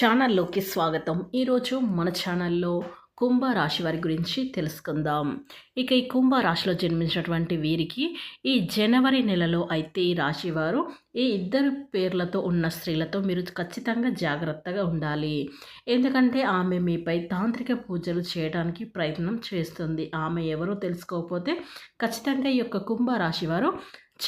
ఛానల్లోకి స్వాగతం. ఈరోజు మన ఛానల్లో కుంభ రాశి వారి గురించి తెలుసుకుందాం. ఇక ఈ కుంభ రాశిలో జన్మించినటువంటి వీరికి ఈ జనవరి నెలలో అయితే ఈ రాశి వారు ఈ ఇద్దరు పేర్లతో ఉన్న స్త్రీలతో మీరు ఖచ్చితంగా జాగ్రత్తగా ఉండాలి. ఎందుకంటే ఆమె మీపై తాంత్రిక పూజలు చేయడానికి ప్రయత్నం చేస్తుంది. ఆమె ఎవరో తెలుసుకోకపోతే ఖచ్చితంగా ఈ యొక్క కుంభరాశి వారు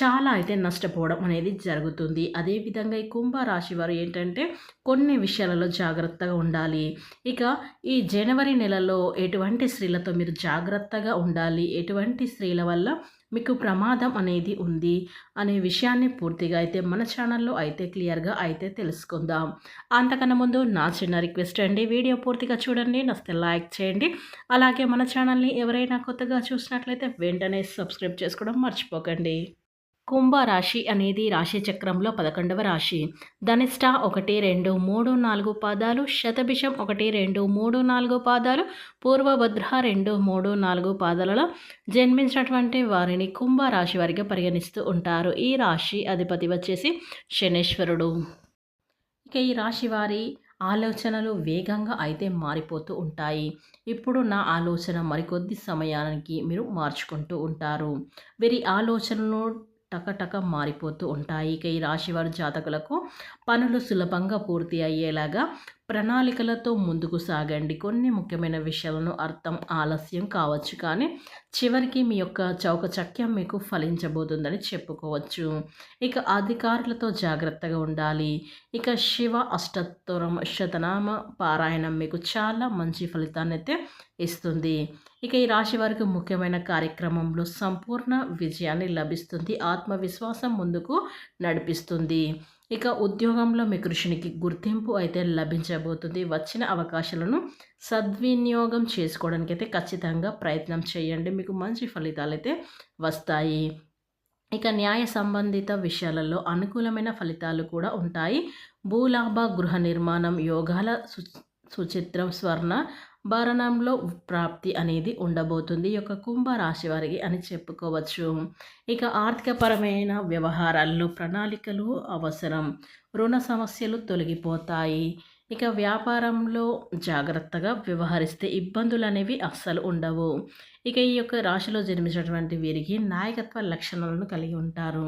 చాలా అయితే నష్టపోవడం అనేది జరుగుతుంది. అదేవిధంగా ఈ కుంభరాశి వారు ఏంటంటే కొన్ని విషయాలలో జాగ్రత్తగా ఉండాలి. ఇక ఈ జనవరి నెలలో ఎటువంటి స్త్రీలతో మీరు జాగ్రత్తగా ఉండాలి? ఎటువంటి స్త్రీల వల్ల మీకు ప్రమాదం అనేది ఉంది? అనే విషయాన్ని పూర్తిగా అయితే మన ఛానల్లో అయితే క్లియర్గా అయితే తెలుసుకుందాం. అంతకన్నా ముందు నా చిన్న రిక్వెస్ట్ అండి వీడియో పూర్తిగా చూడండి నస్తే లైక్ చేయండి. అలాగే మన ఛానల్ని ఎవరైనా కొత్తగా చూసినట్లయితే వెంటనే సబ్స్క్రైబ్ చేసుకోవడం మర్చిపోకండి. కుంభరాశి అనేది రాశి చక్రంలో పదకొండవ రాశి. ధనిష్ట ఒకటి రెండు మూడు నాలుగు పాదాలు శతభిషం ఒకటి రెండు మూడు నాలుగు పాదాలు పూర్వభద్ర రెండు మూడు నాలుగు పాదాలలో జన్మించినటువంటి వారిని కుంభరాశి వారిగా పరిగణిస్తూ ఉంటారు. ఈ రాశి అధిపతి వచ్చేసి శనేశ్వరుడు. ఇక ఈ రాశి వారి ఆలోచనలు వేగంగా అయితే మారిపోతూ ఉంటాయి. ఇప్పుడు నా ఆలోచన మరికొద్ది సమయానికి మీరు మార్చుకుంటూ ఉంటారు. వీరి ఆలోచనను టకటక మారిపోతూ ఉంటాయి. ఇక ఈ రాశివారి జాతకులకు పనులు సులభంగా పూర్తి అయ్యేలాగా ప్రణాళికలతో ముందుకు సాగండి. కొన్ని ముఖ్యమైన విషయాలను అర్థం ఆలస్యం కావచ్చు కానీ చివరికి మీ యొక్క చౌకచక్యం మీకు ఫలించబోతుందని చెప్పుకోవచ్చు. ఇక అధికారులతో జాగ్రత్తగా ఉండాలి. ఇక శివ అష్టోత్తరం శతనామ పారాయణం మీకు చాలా మంచి ఫలితాన్ని అయితే ఇస్తుంది. ఇక ఈ రాశి వారికి ముఖ్యమైన కార్యక్రమంలో సంపూర్ణ విజయాన్ని లభిస్తుంది. ఆత్మవిశ్వాసం ముందుకు నడిపిస్తుంది. ఇక ఉద్యోగంలో మీ కృషినికి గుర్తింపు అయితే లభించబోతుంది. వచ్చిన అవకాశాలను సద్వినియోగం చేసుకోవడానికి అయితే ఖచ్చితంగా ప్రయత్నం చేయండి. మీకు మంచి ఫలితాలు అయితే వస్తాయి. ఇక న్యాయ సంబంధిత విషయాలలో అనుకూలమైన ఫలితాలు కూడా ఉంటాయి. భూలాభ గృహ నిర్మాణం యోగాల సు సుచిత్రం స్వర్ణ భరణంలో ప్రాప్తి అనేది ఉండబోతుంది. ఈ యొక్క కుంభరాశి వారికి అని చెప్పుకోవచ్చు. ఇక ఆర్థికపరమైన వ్యవహారాల్లో ప్రణాళికలు అవసరం. రుణ సమస్యలు తొలగిపోతాయి. ఇక వ్యాపారంలో జాగ్రత్తగా వ్యవహరిస్తే ఇబ్బందులు అనేవి అస్సలు ఉండవు. ఇక ఈ యొక్క రాశిలో జన్మించినటువంటి వీరికి నాయకత్వ లక్షణాలను కలిగి ఉంటారు.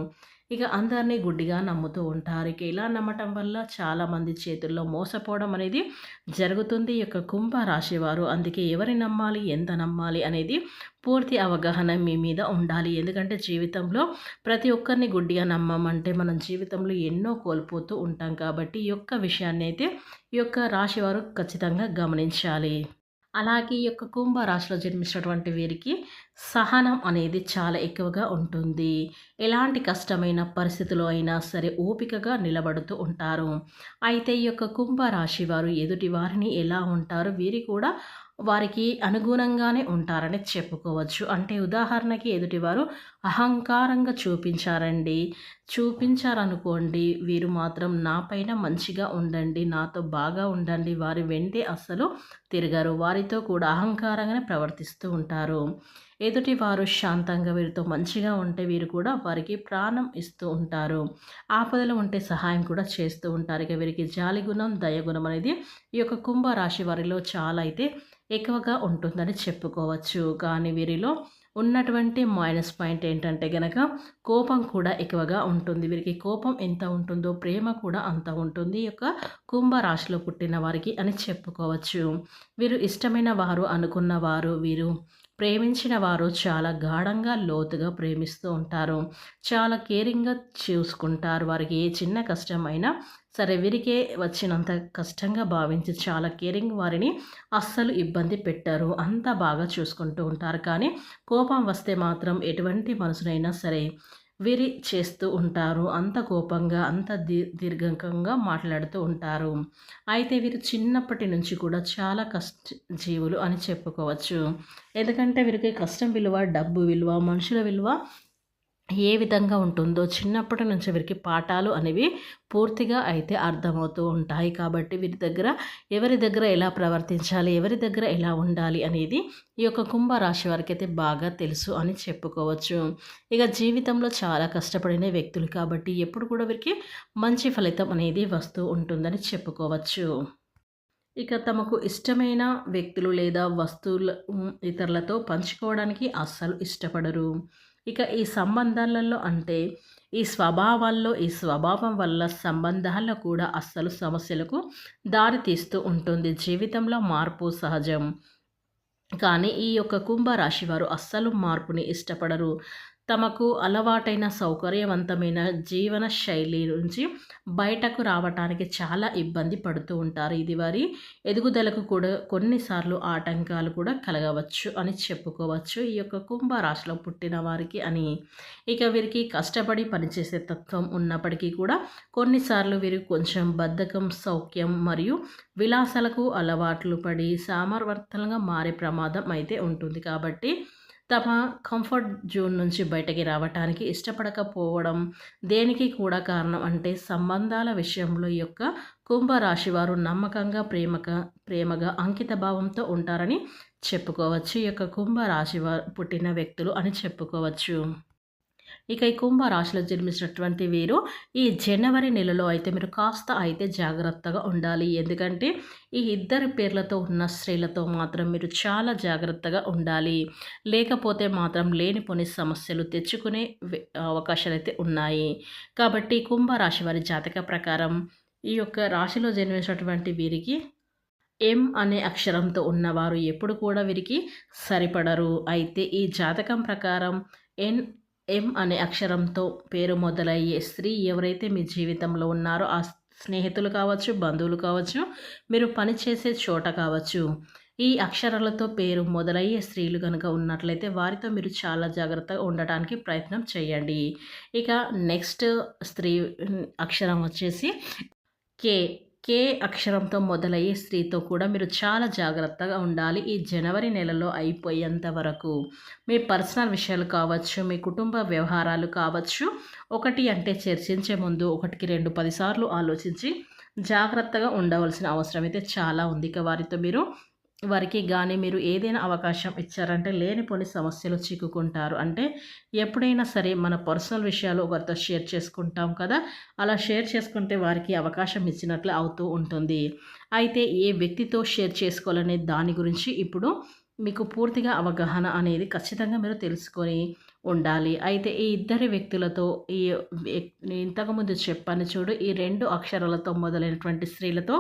ఇక అందరినీ గుడ్డిగా నమ్ముతూ ఉంటారు. ఇక ఇలా నమ్మటం వల్ల చాలామంది చేతుల్లో మోసపోవడం అనేది జరుగుతుంది. ఈ యొక్క కుంభ రాశి వారు అందుకే ఎవరి నమ్మాలి ఎంత నమ్మాలి అనేది పూర్తి అవగాహన మీ మీద ఉండాలి. ఎందుకంటే జీవితంలో ప్రతి ఒక్కరిని గుడ్డిగా నమ్మమంటే మనం జీవితంలో ఎన్నో కోల్పోతూ ఉంటాం కాబట్టి ఈ యొక్క విషయాన్ని అయితే ఈ యొక్క రాశి వారు ఖచ్చితంగా గమనించాలి. అలాగే ఈ యొక్క కుంభ రాశిలో జన్మించినటువంటి వీరికి సహనం అనేది చాలా ఎక్కువగా ఉంటుంది. ఎలాంటి కష్టమైన పరిస్థితులు అయినా సరే ఓపికగా నిలబడుతూ ఉంటారు. అయితే ఈ యొక్క కుంభ రాశి వారు ఎదుటి వారిని ఎలా ఉంటారు? వీరి కూడా వారికి అనుగుణంగానే ఉంటారని చెప్పుకోవచ్చు. అంటే ఉదాహరణకి ఎదుటివారు అహంకారంగా చూపించారండి. చూపించారనుకోండి వీరు మాత్రం నా పైన మంచిగా ఉండండి నాతో బాగా ఉండండి వారి వెంటే అస్సలు తిరగరు. వారితో కూడా అహంకారంగానే ప్రవర్తిస్తూ ఉంటారు. ఎదుటి వారు శాంతంగా వీరితో మంచిగా ఉంటే వీరు కూడా వారికి ప్రాణం ఇస్తూ ఉంటారు. ఆపదలు ఉంటే సహాయం కూడా చేస్తూ ఉంటారు. ఇక వీరికి జాలి గుణం దయగుణం అనేది ఈ యొక్క కుంభరాశి వారిలో చాలా అయితే ఎక్కువగా ఉంటుందని చెప్పుకోవచ్చు. కానీ వీరిలో ఉన్నటువంటి మైనస్ పాయింట్ ఏంటంటే గనక కోపం కూడా ఎక్కువగా ఉంటుంది. వీరికి కోపం ఎంత ఉంటుందో ప్రేమ కూడా అంత ఉంటుంది. ఈ యొక్క కుంభరాశిలో పుట్టిన వారికి అని చెప్పుకోవచ్చు. వీరు ఇష్టమైన వారు అనుకున్న వారు వీరు ప్రేమించిన వారు చాలా గాఢంగా లోతుగా ప్రేమిస్తూ ఉంటారు. చాలా కేరింగ్గా చూసుకుంటారు. వారికి ఏ చిన్న కష్టమైనా సరే వీరికే వచ్చినంత కష్టంగా భావించి చాలా కేరింగ్ వారిని అస్సలు ఇబ్బంది పెట్టారు. అంత బాగా చూసుకుంటూ ఉంటారు. కానీ కోపం వస్తే మాత్రం ఎటువంటి మనసునైనా సరే వీరి చేస్తూ ఉంటారు. అంత కోపంగా అంత దీ దీర్ఘంగా మాట్లాడుతూ ఉంటారు. అయితే వీరు చిన్నప్పటి నుంచి కూడా చాలా కష్ట జీవులు అని చెప్పుకోవచ్చు. ఎందుకంటే వీరికి కష్టం విలువ డబ్బు విలువ మనుషుల విలువ ఏ విధంగా ఉంటుందో చిన్నప్పటి నుంచి వీరికి పాఠాలు అనేవి పూర్తిగా అయితే అర్థమవుతూ ఉంటాయి. కాబట్టి వీరి దగ్గర ఎవరి దగ్గర ఎలా ప్రవర్తించాలి ఎవరి దగ్గర ఎలా ఉండాలి అనేది ఈ యొక్క కుంభరాశి వారికి అయితే బాగా తెలుసు అని చెప్పుకోవచ్చు. ఇక జీవితంలో చాలా కష్టపడిన వ్యక్తులు కాబట్టి ఎప్పుడు కూడా వీరికి మంచి ఫలితం అనేది వస్తూ ఉంటుందని చెప్పుకోవచ్చు. ఇక తమకు ఇష్టమైన వ్యక్తులు లేదా వస్తువుల ఇతరులతో పంచుకోవడానికి అస్సలు ఇష్టపడరు. ఇక ఈ సంబంధాలలో అంటే ఈ స్వభావాల్లో ఈ స్వభావం వల్ల సంబంధాల్లో కూడా అస్సలు సమస్యలకు దారితీస్తూ ఉంటుంది. జీవితంలో మార్పు సహజం. కానీ ఈ యొక్క కుంభరాశి వారు అస్సలు మార్పుని ఇష్టపడరు. తమకు అలవాటైన సౌకర్యవంతమైన జీవన శైలి నుంచి బయటకు రావటానికి చాలా ఇబ్బంది పడుతూ ఉంటారు. ఇది వారి ఎదుగుదలకు కూడా కొన్నిసార్లు ఆటంకాలు కూడా కలగవచ్చు అని చెప్పుకోవచ్చు. ఈ యొక్క కుంభరాశిలో పుట్టిన వారికి అని. ఇక వీరికి కష్టపడి పనిచేసే తత్వం ఉన్నప్పటికీ కూడా కొన్నిసార్లు వీరు కొంచెం బద్ధకం, సౌఖ్యం మరియు విలాసాలకు అలవాట్లు పడి సామర్వర్తలంగా మారే ప్రమాదం అయితే ఉంటుంది. కాబట్టి తమ కంఫర్ట్ జోన్ నుంచి బయటకి రావటానికి ఇష్టపడకపోవడం దేనికి కూడా కారణం అంటే సంబంధాల విషయంలో ఈ యొక్క కుంభరాశి వారు నమ్మకంగా ప్రేమగా ప్రేమగా అంకిత భావంతో ఉంటారని చెప్పుకోవచ్చు. ఈ యొక్క కుంభరాశి వారు పుట్టిన వ్యక్తులు అని చెప్పుకోవచ్చు. ఇక ఈ కుంభరాశిలో జన్మించినటువంటి వీరు ఈ జనవరి నెలలో అయితే మీరు కాస్త అయితే జాగ్రత్తగా ఉండాలి. ఎందుకంటే ఈ ఇద్దరి పేర్లతో ఉన్న స్త్రీలతో మాత్రం మీరు చాలా జాగ్రత్తగా ఉండాలి. లేకపోతే మాత్రం లేనిపోని సమస్యలు తెచ్చుకునే అవకాశాలు అయితే ఉన్నాయి. కాబట్టి కుంభరాశి వారి జాతక ప్రకారం ఈ యొక్క రాశిలో జన్మించినటువంటి వీరికి ఎం అనే అక్షరంతో ఉన్నవారు ఎప్పుడు కూడా వీరికి సరిపడరు. అయితే ఈ జాతకం ప్రకారం ఎన్ ఎం అనే అక్షరంతో పేరు మొదలయ్యే స్త్రీ ఎవరైతే మీ జీవితంలో ఉన్నారో ఆ స్నేహితులు కావచ్చు, బంధువులు కావచ్చు, మీరు పనిచేసే చోట కావచ్చు. ఈ అక్షరాలతో పేరు మొదలయ్యే స్త్రీలు కనుక ఉన్నట్లయితే వారితో మీరు చాలా జాగ్రత్తగా ఉండటానికి ప్రయత్నం చేయండి. ఇక నెక్స్ట్ స్త్రీ అక్షరం వచ్చేసి కే. కే అక్షరంతో మొదలయ్యే స్త్రీతో కూడా మీరు చాలా జాగ్రత్తగా ఉండాలి. ఈ జనవరి నెలలో అయిపోయేంత వరకు. మీ పర్సనల్ విషయాలు కావచ్చు, మీ కుటుంబ వ్యవహారాలు కావచ్చు, ఒకటి అంటే చర్చించే ముందు ఒకటికి రెండు పదిసార్లు ఆలోచించి జాగ్రత్తగా ఉండవలసిన అవసరం అయితే చాలా ఉంది. ఇక వారితో మీరు వారికి కానీ మీరు ఏదైనా అవకాశం ఇచ్చారంటే లేనిపోని సమస్యలు చిక్కుకుంటారు. అంటే ఎప్పుడైనా సరే మన పర్సనల్ విషయాలు ఒకరితో షేర్ చేసుకుంటాం కదా! అలా షేర్ చేసుకుంటే వారికి అవకాశం ఇచ్చినట్లు అవుతూ ఉంటుంది. అయితే ఏ వ్యక్తితో షేర్ చేసుకోవాలనే దాని గురించి ఇప్పుడు మీకు పూర్తిగా అవగాహన అనేది ఖచ్చితంగా మీరు తెలుసుకొని ఉండాలి. అయితే ఈ ఇద్దరి వ్యక్తులతో ఈ ఇంతకుముందు చెప్పాను చూడు ఈ రెండు అక్షరాలతో మొదలైనటువంటి స్త్రీలతో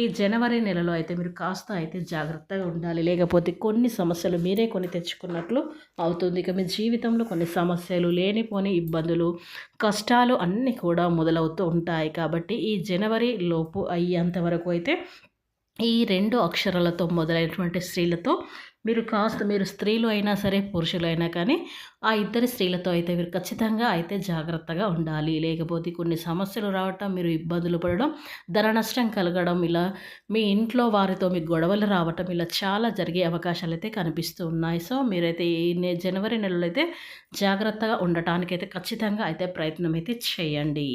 ఈ జనవరి నెలలో అయితే మీరు కాస్త అయితే జాగ్రత్తగా ఉండాలి. లేకపోతే కొన్ని సమస్యలు మీరే కొని తెచ్చుకున్నట్లు అవుతుంది. ఇక మీ జీవితంలో కొన్ని సమస్యలు, లేనిపోని ఇబ్బందులు, కష్టాలు అన్నీ కూడా మొదలవుతూ ఉంటాయి. కాబట్టి ఈ జనవరి లోపు అయ్యేంత వరకు అయితే ఈ రెండు అక్షరాలతో మొదలైనటువంటి స్త్రీలతో మీరు కాస్త మీరు స్త్రీలు అయినా సరే, పురుషులు అయినా కానీ ఆ ఇద్దరి స్త్రీలతో అయితే మీరు ఖచ్చితంగా అయితే జాగ్రత్తగా ఉండాలి. లేకపోతే కొన్ని సమస్యలు రావటం, మీరు ఇబ్బందులు పడడం, ధర నష్టం కలగడం, ఇలా మీ ఇంట్లో వారితో మీకు గొడవలు రావటం ఇలా చాలా జరిగే అవకాశాలు అయితే కనిపిస్తూ ఉన్నాయి. సో మీరైతే ఈ జనవరి నెలలో అయితే జాగ్రత్తగా ఉండటానికైతే ఖచ్చితంగా అయితే ప్రయత్నం అయితే చేయండి.